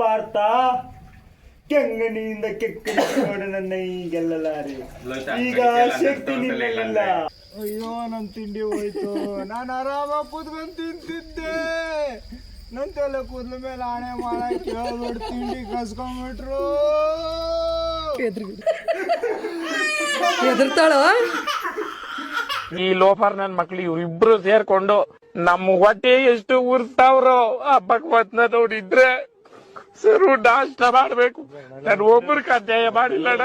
ಪಾರ್ಥ. ಕೆಂಗನಿಯಿಂದ ಕೆಕ್ಕ ನನ್ನ ಗೆಲ್ಲಲಾರೆ. ಈಗ ಶಕ್ತಿ ನಿಲ್ಲ ಅಯ್ಯೋ ನನ್ ತಿಂಡಿ ಹೋಯ್ತು. ನಾನು ಆರಾಮಾಗಿ ಕೂತ್ಕೊಂಡು ತಿಂತಿದ್ದೆ. ನನ್ ತಲೆ ಕೂದಲ ಮೇಲೆ ಆಣೆ ಮಾಡಕ್ ಹೇಳ್ಬಿಟ್ಟು ತಿಂಡಿ ಕಸ್ಕೊಂಡ್ಬಿಟ್ರು ಎದುರ್ತಾಳೋ ಈ ಲೋಫರ್ ನನ್ ಮಕ್ಳು ಇಬ್ರು ಸೇರ್ಕೊಂಡು ನಮ್ಮ ಹೊಟ್ಟೆ ಎಷ್ಟು ಉರ್ತಾವ್ರೋ ಆ ಭಗವತ್ನ ನೋಡಿದ್ರೆ ಸರು ನಾಷ್ಟ ಮಾಡ್ಬೇಕು ನಾನು ಒಬ್ರು ಅಧ್ಯಾಯ ಮಾಡಿಲ್ಲಣ್ಣ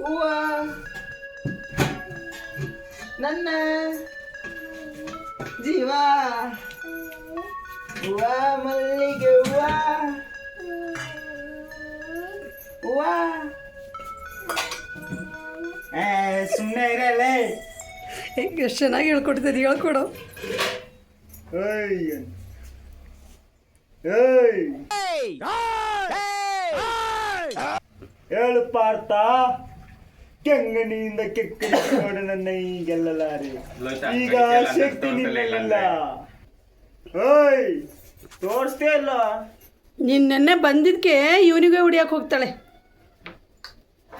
ಹೂವ ನನ್ನ ಜೀವ ಹೂವ ಮಲ್ಲಿಗೆ ಹೂವ ಹೂವ ಎಷ್ಟು ಚೆನ್ನಾಗಿ ಹೇಳ್ಕೊಡ್ತಿದ್ದೆ ಹೇಳ್ಕೊಡು. ಏಯ್. ಏಯ್. ಹೇಳು ಪಾರ್ಥ. ಕೆಂಗಣಿಯಿಂದ ಕೆಕ್ಕ ನೋಡು ನನ್ನ ಈ ಗೆಲ್ಲಲಾರೆ ಈಗ ಶಕ್ತಿ ನಿನ್ನಲ್ಲ. ಓಯ್ ತೋರಿಸ್ತೇ ಇಲ್ಲ ನೀನು ನೆನ್ನೆ ಬಂದಿದ್ದಕ್ಕೆ ಇವನಿಗೆ ಹೊಡಿಯಕ್ಕೆ ಹೋಗ್ತಾಳೆ.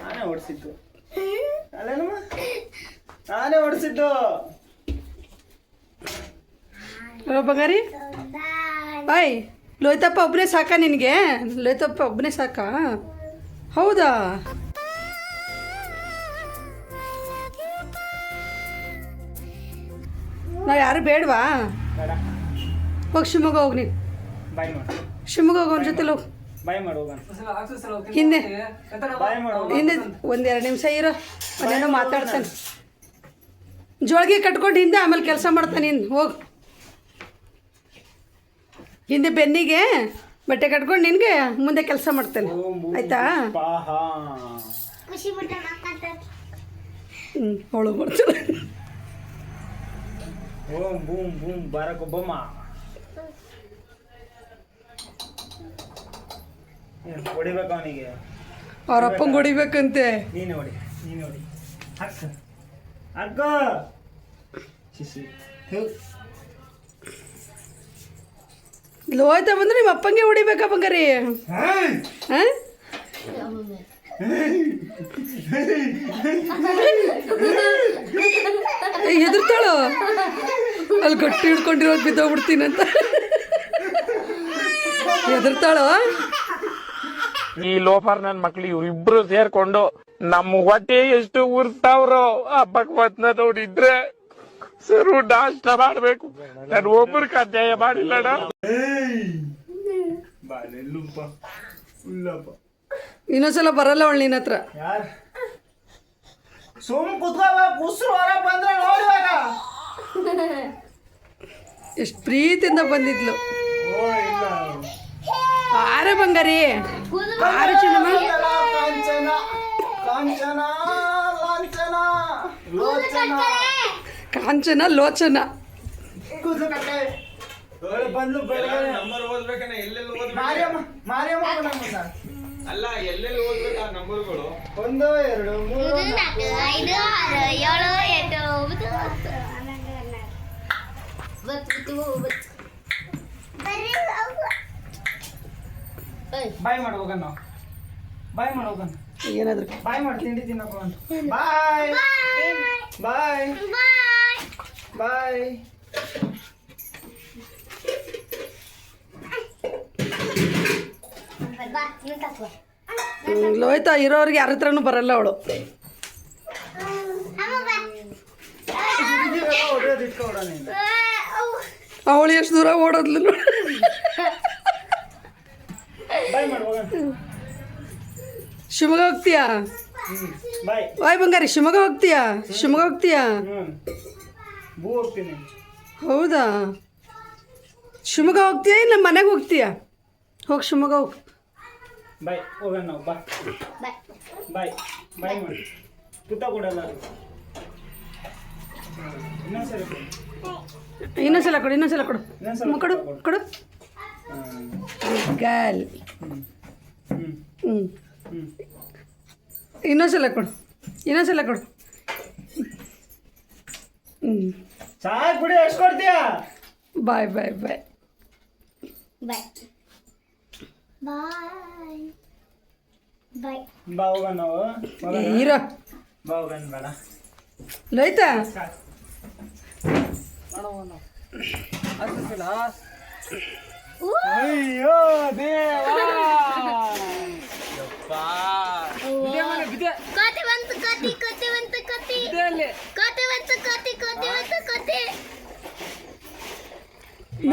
ನಾನೇ ಓಡಿಸಿದ್ದು ಅಲ್ಲೇನಮ್ಮ? ನಾನೇ ಓಡಿಸಿದ್ದು ಅಲ್ವಾ ಬಂಗಾರಿ? ಬಾಯ್ ಲೋಯ್ತಪ್ಪ ಒಬ್ಬನೇ ಸಾಕ ನಿನಗೆ? ಲೋಯ್ತಪ್ಪ ಒಬ್ಬನೇ ಸಾಕ? ಹೌದಾ? ನಾವು ಯಾರು ಬೇಡವಾ? ಬೇಡ. ಹೋಗಿ ಶಿವಮೊಗ್ಗ ಹೋಗಿ ನೀನು. ಶಿವಮೊಗ್ಗ ಹೋಗೋನ್ ಜೊತೆ ಜೊತೆಲಿ ಹೋಗಿ. ಹಿಂದೆ. ಹಿಂದೆ ಒಂದೆರಡು ನಿಮಿಷ ಇರೋ. ಅದೇನೋ ಮಾತಾಡ್ತಾನೆ. ಜೋಳಿಗೆ ಕಟ್ಕೊಂಡು ಹಿಂದೆ ಆಮೇಲೆ ಕೆಲಸ ಮಾಡ್ತಾನೆ ಹಿಂದೆ ಹೋಗು. ಹಿಂದೆ ಬೆನ್ನಿಗೆ ಬಟ್ಟೆ ಕಟ್ಕೊಂಡು ನಿನಗೆ ಮುಂದೆ ಕೆಲಸ ಮಾಡ್ತಾನೆ. ಆಯ್ತಾ? ಪಾಹಾ. ಹ್ಞೂ ಅವಳು ಓಂ ಬೂಮ್ ಬೂಮ್ ಬಾರಕ್ ಒಬ್ಬಮ್ಮ. ಹೊಡಿಬೇಕು ಅವನಿಗೆ? ಅವ್ರ ಅಪ್ಪಂಗೆ ಹೊಡಿಬೇಕಂತೆ. ನೀನು ಹೊಡಿ ನೀನು ಹೊಡಿ. ಅಕ್ಕ ಅಕ್ಕ ಲೋ. ಇಲ್ಲಿ ಹೋಯ್ತಾ ಬಂದ್ರೆ ನಿಮ್ಮ ಅಪ್ಪಂಗೆ ಹೊಡಿಬೇಕಪ್ಪ ಬಂಗಾರಿ. ಹೆದರ್ತಾಳು? ಅಲ್ಲಿ ಗಟ್ಟಿ ಹಿಡ್ಕೊಂಡಿರೋದು ಬಿದ್ದೋಗ್ಬಿಡ್ತೀನಂತ ಹೆದರ್ತಾಳು? ಈ ಲೋಫರ್ ನನ್ನ ಮಕ್ಳು ಇವ್ರಿಬ್ರು ಸೇರ್ಕೊಂಡು ನಮ್ಮ ಹೊಟ್ಟೆ ಎಷ್ಟು ಉರ್ತಾವ್ರೋ ಆ ಭಗವತ್ನ ನೋಡಿದ್ರೆ ಸರು ನಾಷ್ಟ ಮಾಡ್ಬೇಕು. ನಾನು! ಬಾ ನೆಲ್ಲುಂಪ ಉಲ್ಲಪ್ಪ ಇನ್ನೊಂದ್ಸಲ ಬರಲ್ಲ ಅವಳು ನಿನ್ನ ಹತ್ರ. ಯಾರ್? ಸುಮ್ ಬಂದ್ರೆ ನೋಡುವಾಗ ಎಷ್ಟು ಪ್ರೀತಿಯಿಂದ ಬಂದಿದ್ಲು. ಓ ಇಲ್ಲ. ಆರೆ ಬಂಗಾರಿ. ಆರು ಚಿನ್ನಮ್ಮ. ಕಾಂಚನ ಲೋಚನ. ಕಾಂಚನ ಲೋಚನ. ಕೂದಲು ಕಟ್ಟೆ ಒಳ್ಳೆ ಬಂದ್ಲು ಬೆಳಗ್ಗೆ ನಂಬರ್ ಓದ್ಬೇಕನ್ನ ಎಲ್ಲೆಲ್ಲಿ ಓದ್ಬೇಕು? ಮಾರಿಯಮ್ಮ ಮಾರಿಯಮ್ಮ ಅಲ್ಲ ಎಲ್ಲೆಲ್ಲಿ ಓದ್ಬೇಕು ಆ ನಂಬರ್ಗಳು ಒಂದು ಎರಡು ಮೂರು ನಾಲ್ಕು ಐದು ಆರು ಏಳು ಎಂಟು ಒಂಬತ್ತು ಬಾಯ್ ನಾವು ಬಾಯ್ ಮಾಡಿ ಹೋಗೋಣ ಏನಾದ್ರು ಬಾಯ್ ಮಾಡಿ ತಿಂಡಿ ತಿನ್ನಕ ಬಾಯ್. ಬಾಯ್. ಬಾಯ್. ಲೋಯ್ತಾ ಇರೋರಿಗೆ ಯಾರ ಹತ್ರನೂ ಬರಲ್ಲ ಅವಳು. ಅವಳು ಎಷ್ಟು ದೂರ ಓಡೋದ್ಲು ನೋಡು. ಶಿವಮೊಗ್ಗ ಹೋಗ್ತೀಯಾ? ಬಾಯ್. ಬಂಗಾರಿ ಶಿವಮೊಗ್ಗ ಹೋಗ್ತೀಯಾ? ಶಿವಮೊಗ್ಗ ಹೋಗ್ತೀಯಾ? ಹೌದಾ? ಶಿವಮೊಗ್ಗ ಹೋಗ್ತೀಯಾ ಇಲ್ಲ ಮನೆಗೆ ಹೋಗ್ತೀಯಾ? ಹೋಗಿ ಶಿವಮೊಗ್ಗ ಹೋಗಿ. ಬಾಯ್ ಹೋಗೋಣ ನಾವು ಬಾ. ಬಾಯ್ ಬಾಯ್ ಮಾಡಿ ತುತ್ತ ಕೊಡಲ್ಲ. ಇನ್ನೊಂದ್ಸಲ ಕೊಡು. ಇನ್ನೊಂದ್ಸಲ ಕೊಡು ಕೊಡು. ಕೊಡು ಹ್ಮ್. ಹ್ಞೂ ಹ್ಮ್. ಹ್ಞೂ ಹ್ಮ್. ಇನ್ನೊಂದ್ಸಲ ಕೊಡು. ಇನ್ನೊಂದ್ಸಲ ಕೊಡು. ಹ್ಞೂ ಸಾಕ್ ಬಿಡಿ ಎಷ್ಟು ಕೊಡ್ತೀಯಾ? ಬಾಯ್ ಬಾಯ್ ಬಾಯ್. ಬಾಯ್. ಬಾಯ್. ನಾವು. ಇರೋ. ಬೇಡ. ರೈತ ಅಯ್ಯೋ ದೇವಾ.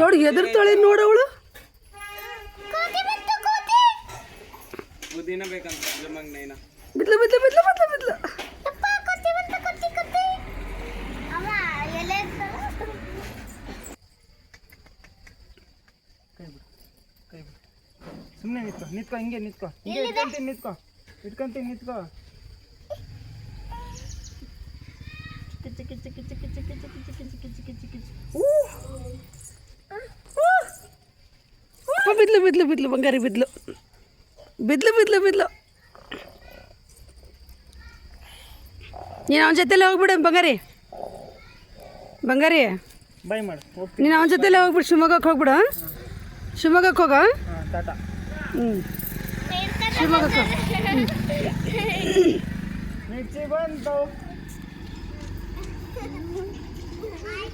ನೋಡಿ ಎದುರ್ತಾಳೆ ನೋಡವಳು ಬುದ್ಧಿನ ಬೇಕಂತ ನೈನ. ಬಿದ್ಲು ಬಿದ್ಲು ಬಿದ್ಲು ಬಿದ್ಲು ಬಿದ್ಲು. ಸುಮ್ಮನೆ ನಿತ್ಕೋ ನಿತ್ಕೋ ಹಿಂಗೆ ನಿತ್ಕೋ. ಹಿಂಗೆ ಇಟ್ಕೊಂತೀನಿ ನಿತ್ಕೋ. ಇಟ್ಕೊಂತೀನಿ ನಿತ್ಕೋ. ಬಿದ್ಲು ಬಿದ್ಲು ಬಿದ್ಲು ಬಂಗಾರಿ ಬಿದ್ಲು. ಬಿದ್ಲು ಬಿದ್ಲು ಬಿದ್ಲು. ನೀನು ಅವನ ಜೊತೆಲೇ ಹೋಗ್ಬಿಡು ಬಂಗಾರಿ. ಬಂಗಾರಿ. ಬೈ ಮಾಡು ನೀನು ಅವನ ಜೊತೆಲೇ ಹೋಗ್ಬಿಡು ಶಿವಮೊಗ್ಗಕ್ಕೆ ಹೋಗ್ಬಿಡು? ಶಿವಮೊಗ್ಗಕ್ಕೆ ಹೋಗ ಹ್ಞೂ ಶಿವಮೊಗ್ಗಕ್ಕೆ ಬಂತು ಅಯ್ಯೋ, ಚೆನ್ನಾಗ್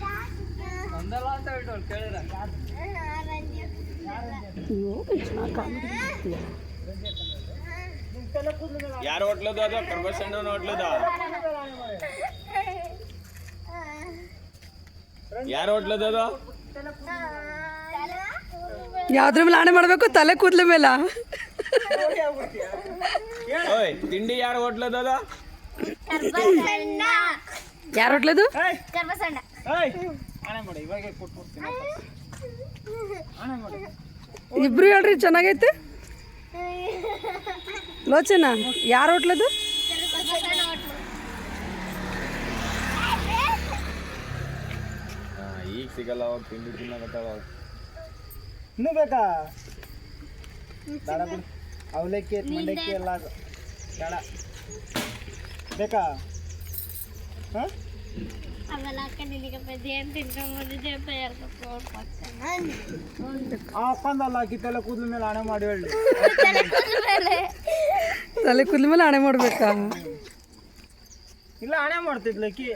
ಕಾಣ್ತಿದೆ. ಯಾರು ಹೋಟ್ಲದ ಅದು? ಕರ್ಬಸಣ್ಣ ಹೋಟ್ಲದ? ಯಾರು ಹೋಟ್ಲದ ಅದು? ಯಾವ್ದ್ರ ಮೇಲೆ ಆಣೆ ಮಾಡಬೇಕು? ತಲೆ ಕೂದಲ ಮೇಲೆ. ಓಯ್ ತಿಂಡಿ ಯಾರು ಹೋಟ್ಲದ ಅದು? ಕರ್ಬಸಣ್ಣ ಯಾರು ಹೊಟ್ಲದು? ಏಯ್ ಕರ್ಬಸಣ್ಣ ಇಬ್ರು ಹೇಳ್ರಿ ಚೆನ್ನಾಗೈತೆ? ಲೋಚನ? ಯಾರ ಹೋಟ್ಲದು ಈಗ ಸಿಗಲ್ಲ ಅವಾಗ ತಿಂಡಿ ತಿನ್ನಕತ್ತಾವ ಇನ್ನೂ ಬೇಕಾ? ಬೇಡ ಬಿಡು. ಅವಲಕ್ಕಿ ಮಂಡಕ್ಕಿ ಎಲ್ಲ. ಬೇಡ. ಬೇಕಾ? ಹಾಂ? ಆಮೇಲೆ ಅಕ್ಕ ನಿನಗೆ ಪದ್ಯ ಅಂತ ತಿನ್ಕೊಂಬಂದಿದ್ದೆ ತಯಾರ್ಕೊಂಡು ಆ ಅಪ್ಪಂದಲ್ಲ ಆಕಿ ತಲೆ ಕೂದಲ ಮೇಲೆ ಆಣೆ ಮಾಡಿ ಹೇಳಿ ಮೇಲೆ ತಲೆ ಕೂದಲ ಮೇಲೆ ಆಣೆ ಮಾಡ್ಬೇಕಾ ಇಲ್ಲ ಆಣೆ ಮಾಡ್ತಿದ್ಲ ಆಕಿ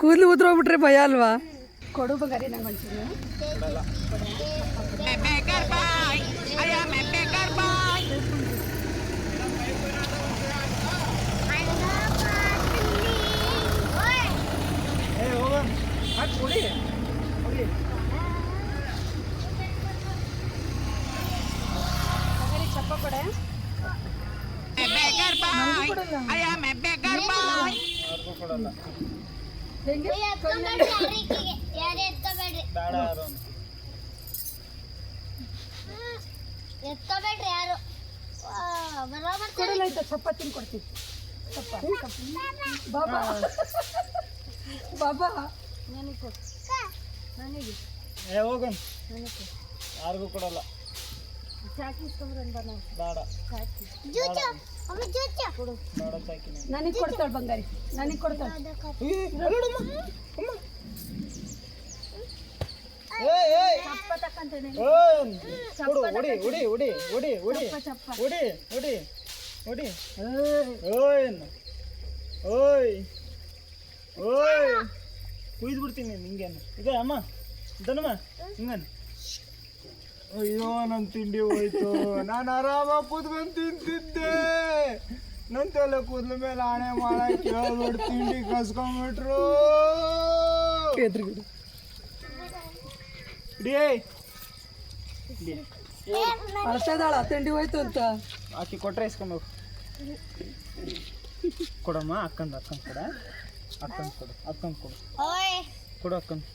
ಕೂದಲು ಉದ್ರೋಗ್ಬಿಟ್ರೆ ಭಯ ಅಲ್ವಾ ಕೊಡು ಬಗಾರಿ ನಂಗೆ ಒಂಚೂರು ಏ ಹೋಗ ಹಾಕಿ ಕೊಡಿ ಕೊಡಿ ಚಪ್ಪ ಕೊಡೆ ಕೊಡಲ್ಲ ಹೆಂಗೆ? ಎತ್ಕೊಂಬೇಡ್ರಿ ಯಾರು ಬರೋಬರ್ ಕೊಡಲ್ಲ ಆಯ್ತಾ? ಚಪಾತಿನ ಚಪ್ಪ ಬಾಬಾ. ಬಾಬಾ. ನನಗೆ ಕೊಡು. ನನಗೆ. ಏ ಹೋಗನ್ ಯಾರಿಗೂ ಕೊಡಲ್ಲ. ಜೂಚು ಬೇಡ. ಸಾಕಿ ನನಗೆ ಕೊಡ್ತಾಳೆ ಬಂಗಾರಿ ನನಗೆ ಕೊಡ್ತಾಳೆ. ಕುಯ್ದು ಬಿಡ್ತೀನಿ ನಿಂಗೇನು. ಇದೆ ಅಮ್ಮ ಇದನ್ನಮ್ಮ ಹಿಂಗನ್. ಅಯ್ಯೋ ನನ್ನ ತಿಂಡಿ ಹೋಯ್ತು. ನಾನು ಆರಾಮಾಗಿ ಕೂತ್ಕೊಂಡು ತಿಂತಿದ್ದೆ. ನನ್ನ ತಲೆ ಕೂದಲ ಮೇಲೆ ಆಣೆ ಮಾಡಕ್ಕೆ ಹೇಳ್ಬಿಟ್ಟು ತಿಂಡಿ ಕಸ್ಕೊಂಬಿಟ್ರು. ಇಡೀ ತಿಂಡಿ ಹೋಯ್ತು ಅಂತ. ಆಕಿ ಕೊಟ್ರೆ ಇಸ್ಕೊಂಬೇಕು. ಕೊಡಮ್ಮ ಅಕ್ಕಂದು ಅಕ್ಕಂದು ಕೊಡ ಅಕ್ಕಂದು ಕೊಡು ಅಕ್ಕಂದು ಕೊಡು. ಓಯ್. ಕೊಡು ಅಕ್ಕಂದು.